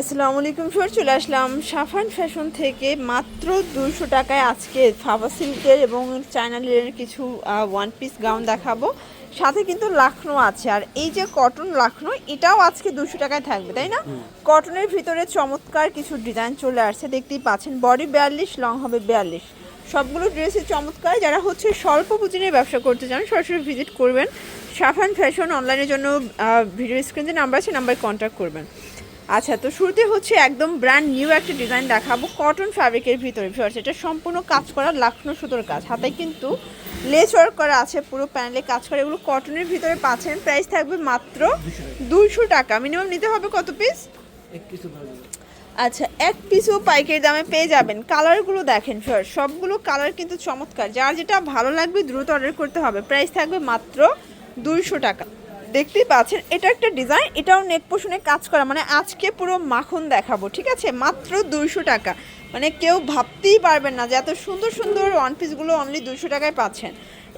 আসসালামু আলাইকুম স্যার চলে আসলাম সাফান ফ্যাশন থেকে মাত্র দুশো টাকায় আজকে ফাবা সিল্কের এবং চায়না লিলের কিছু ওয়ান পিস গাউন দেখাবো। সাথে কিন্তু লাখনো আছে। আর এই যে কটন লাখনো এটাও আজকে দুশো টাকায় থাকবে তাই না? কটনের ভিতরে চমৎকার কিছু ডিজাইন চলে আসছে দেখতেই পাচ্ছেন বডি বিয়াল্লিশ লং হবে বিয়াল্লিশ। সবগুলো ড্রেসই চমৎকার। যারা হচ্ছে স্বল্প পুঁজি নিয়ে ব্যবসা করতে চান সরাসরি ভিজিট করবেন। সাফান ফ্যাশন অনলাইনের জন্য ভিডিও স্ক্রিনে নাম্বার আছে নাম্বারে কন্ট্যাক্ট করবেন। আচ্ছা তো শুরুতে হচ্ছে একদম ব্র্যান্ড নিউ একটা ডিজাইন দেখাবো। কটন ফ্যাব্রিকের ভিতরে ভিউয়ার্স এটা সম্পূর্ণ কাজ করা লাখনো সুতোর কাজ। হাতে কিন্তু লেস ওয়ার্ক করা আছে পুরো প্যানেলে কাজ করা। এগুলো কটনের ভিতরে পাচ্ছেন। প্রাইস থাকবে মাত্র দুইশো টাকা। মিনিমাম নিতে হবে কত পিস আচ্ছা এক পিসও পাইকারি দামে পেয়ে যাবেন। কালারগুলো দেখেন স্যার সবগুলো কালার কিন্তু চমৎকার। যার যেটা ভালো লাগবে দ্রুত অর্ডার করতে হবে। প্রাইস থাকবে মাত্র দুইশো টাকা। দেখতেই পাচ্ছেন, এটা একটা ডিজাইন এটাও নেক পোষণে কাজ করা মানে আজকে পুরো মাখন দেখাবো, ঠিক আছে? মাত্র দুইশো টাকা। মানে কেউ ভাবতেই পারবেন না যে এত সুন্দর সুন্দর ওয়ান পিসগুলো অনলি দুইশো টাকায় পাচ্ছেন।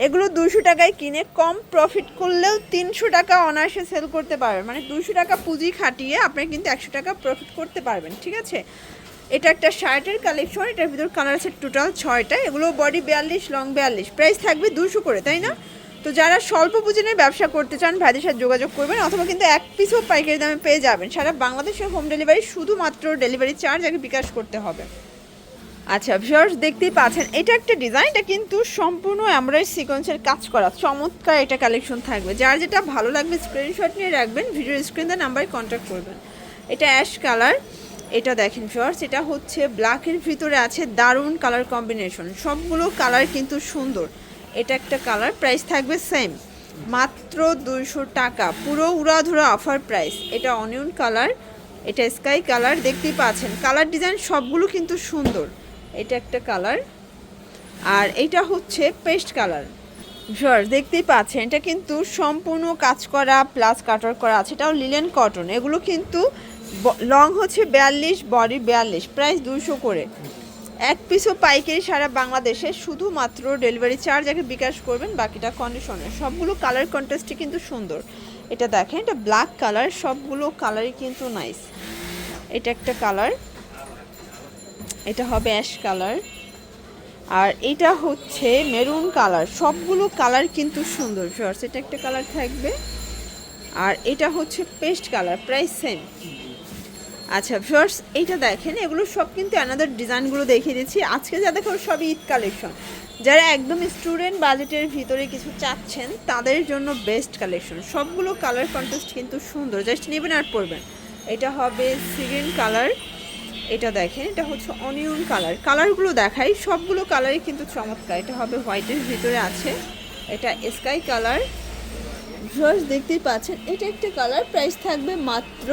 এগুলো দুইশো টাকায় কিনে কম প্রফিট করলেও তিনশো টাকা অনায়াসে সেল করতে পারবেন। মানে দুইশো টাকা পুঁজি খাটিয়ে আপনি কিন্তু একশো টাকা প্রফিট করতে পারবেন, ঠিক আছে? এটা একটা শার্টের কালেকশন এটার ভিতর কালার আছে টোটাল ছয়টা, এগুলো বডি বিয়াল্লিশ লং বিয়াল্লিশ প্রাইস থাকবে দুশো করে, তাই না? তো যারা স্বল্প পুঁজি নিয়ে ব্যবসা করতে চান, ভাইদের সাথে যোগাযোগ করবেন অথবা কিন্তু এক পিসও পাইকারি দামে পেয়ে যাবেন। সারা বাংলাদেশে হোম ডেলিভারি শুধুমাত্র ডেলিভারি চার্জ আগে বিকাশ করতে হবে। আচ্ছা ভিউয়ার্স দেখতেই পাচ্ছেন, এটা একটা ডিজাইন এটা কিন্তু সম্পূর্ণ এমব্রয়ডারি সিকোয়েন্সের কাজ করা। চমৎকার এটা কালেকশন থাকবে। যার যেটা ভালো লাগবে স্ক্রিনশট নিয়ে রাখবেন ভিডিও স্ক্রিনের নাম্বারে কন্ট্যাক্ট করবেন। এটা অ্যাশ কালার এটা দেখেন ভিউয়ার্স এটা হচ্ছে ব্ল্যাকের ভিতরে আছে দারুণ কালার কম্বিনেশন সবগুলো কালার কিন্তু সুন্দর। এটা একটা কালার প্রাইস থাকবে সেম মাত্র দুইশো টাকা, পুরো উড়াধুরা অফার প্রাইস এটা অনিয়ন কালার এটা স্কাই কালার দেখতেই পাচ্ছেন। কালার ডিজাইন সবগুলো কিন্তু সুন্দর। এটা একটা কালার আর এটা হচ্ছে পেস্ট কালার ভিউয়ার দেখতেই পাচ্ছেন। এটা কিন্তু সম্পূর্ণ কাজ করা প্লাস কাটার করা আছে। এটাও লিলেন কটন এগুলো কিন্তু লং হচ্ছে বিয়াল্লিশ বডি বিয়াল্লিশ। প্রাইস দুশো করে। এক পিসও পাইকারি সারা বাংলাদেশে শুধুমাত্র ডেলিভারি চার্জ আগে বিকাশ করবেন, বাকিটা কন্ডিশনের সবগুলো কালার কন্ট্রাস্টই কিন্তু সুন্দর। এটা দেখেন, এটা ব্ল্যাক কালার সবগুলো কালারই কিন্তু নাইস এটা একটা কালার এটা হবে অ্যাশ কালার আর এটা হচ্ছে মেরুন কালার সবগুলো কালার কিন্তু সুন্দর ফিওর্স এটা একটা কালার থাকবে। আর এটা হচ্ছে পেস্ট কালার প্রাইস সেম আচ্ছা ফিওর্স এইটা দেখেন, এগুলো সব কিন্তু অ্যানাদার ডিজাইনগুলো দেখিয়ে দিচ্ছি। আজকে যা দেখো সব ঈদ কালেকশন যারা একদম স্টুডেন্ট বাজেটের ভিতরে কিছু চাচ্ছেন, তাদের জন্য বেস্ট কালেকশন সবগুলো কালার কন্টেস্ট কিন্তু সুন্দর। জাস্ট নেবেন আর পরবেন। এটা হবে সিগ্রিন কালার এটা দেখেন, এটা হচ্ছে অনিয়ন কালার কালারগুলো দেখাই। সবগুলো কালারই কিন্তু চমৎকার। এটা হবে হোয়াইটের ভিতরে আছে। এটা স্কাই কালার ভিউয়ার্স দেখতেই পাচ্ছেন, এটা একটা কালার প্রাইস থাকবে মাত্র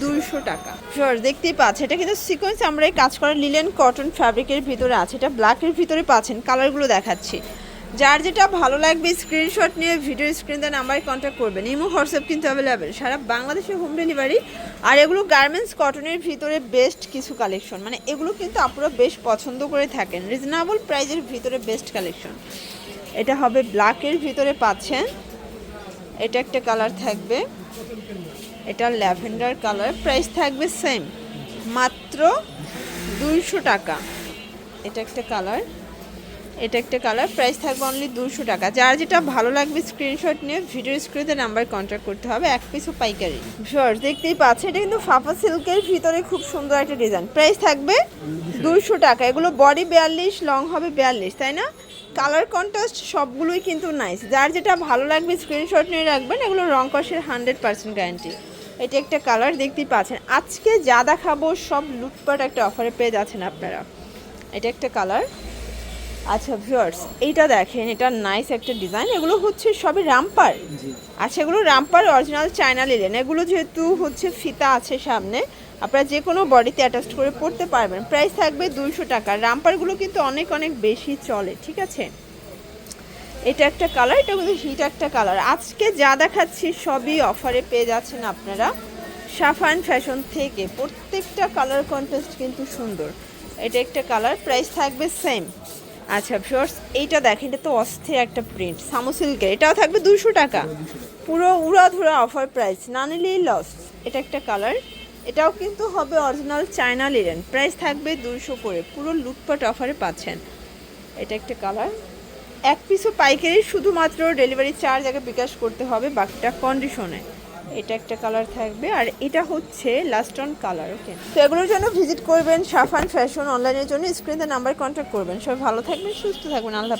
দুইশো টাকা। ভিউয়ার্স দেখতেই পাচ্ছেন। এটা কিন্তু সিকোয়েন্স আমরা এই কাজ করা লিলেন কটন ফ্যাব্রিকের ভিতরে আছে। এটা ব্ল্যাকের ভিতরে পাচ্ছেন। কালারগুলো দেখাচ্ছি। যার যেটা ভালো লাগবে স্ক্রিনশট নিয়ে ভিডিও স্ক্রিন দেন নাম্বারে কন্ট্যাক্ট করবেন। ইমো হোয়াটসঅ্যাপ কিন্তু অ্যাভেলেবেল সারা বাংলাদেশে হোম ডেলিভারি আর এগুলো গার্মেন্টস কটনের ভিতরে বেস্ট কিছু কালেকশন মানে এগুলো কিন্তু আপনারা বেশ পছন্দ করে থাকেন। রিজনেবল প্রাইজের ভিতরে বেস্ট কালেকশন এটা হবে ব্ল্যাকের ভিতরে পাচ্ছেন। এটা একটা কালার থাকবে। এটা ল্যাভেন্ডার কালার। প্রাইস থাকবে সেম মাত্র দুইশো টাকা। এটা একটা কালার। এটা একটা কালার। প্রাইস থাকবে অনলি দুশো টাকা। যার যেটা ভালো লাগবে স্ক্রিনশট নিয়ে ভিডিও স্ক্রিনে নাম্বার কন্ট্যাক্ট করতে হবে। এক পিসও পাইকারি। শর্ট দেখতেই পাচ্ছে এটা কিন্তু ফাফা সিল্কের ভিতরে খুব সুন্দর একটা ডিজাইন প্রাইস থাকবে দুশো টাকা। এগুলো বডি বিয়াল্লিশ লং হবে বিয়াল্লিশ, তাই না? কালার কন্ট্রাস্ট সবগুলোই কিন্তু নাইস যার যেটা ভালো লাগবে স্ক্রিনশট নিয়ে রাখবেন, এগুলো রং কষের হান্ড্রেড পার্সেন্ট গ্যারান্টি এটা একটা কালার দেখতেই পাচ্ছেন। আজকে যা দেখাবো সব লুটপাট একটা অফারে পেয়ে যাচ্ছেন আপনারা। এটা একটা কালার আচ্ছা ভিউয়ার্স এইটা দেখেন এটা নাইস একটা ডিজাইন এগুলো হচ্ছে সবই রামপার। আচ্ছা এগুলো রামপার অরিজিনাল চায়না লিলেন এগুলো যেহেতু হচ্ছে ফিতা আছে সামনে আপনারা যে কোনো বডিতে অ্যাটাচ করে পড়তে পারবেন। প্রাইস থাকবে দুইশো টাকা। রামপারগুলো কিন্তু অনেক অনেক বেশি চলে ঠিক আছে? এটা একটা কালার এটা কিন্তু হিট একটা কালার আজকে যা দেখাচ্ছি সবই অফারে পেয়ে যাচ্ছেন আপনারা। সাফান ফ্যাশন থেকে প্রত্যেকটা কালার কন্টেস্ট কিন্তু সুন্দর। এটা একটা কালার প্রাইস থাকবে সেম আচ্ছা ভিউয়ার্স এইটা দেখেন, এটা তো অস্থির একটা প্রিন্ট সামোসিল্কের এটাও থাকবে দুশো টাকা। পুরো উড়াধুরা অফার প্রাইস না নিলেই লস এটা একটা কালার এটাও কিন্তু হবে অরিজিনাল চায়না লিলেন প্রাইস থাকবে দুশো করে। পুরো লুটপাট অফারে পাচ্ছেন। এটা একটা কালার এক পিসও পাইকারি শুধুমাত্র ডেলিভারি চার্জ আগে বিকাশ করতে হবে বাকিটা কন্ডিশনে এটা একটা কালার থাকবে। আর এটা হচ্ছে লাস্ট অন কালার ওকে তো এগুলোর জন্য ভিজিট করবেন, সাফান ফ্যাশন অনলাইনের জন্য স্ক্রিনে নাম্বার কন্ট্যাক্ট করবেন। সবাই ভালো থাকবেন, সুস্থ থাকবেন, আল্লাহ।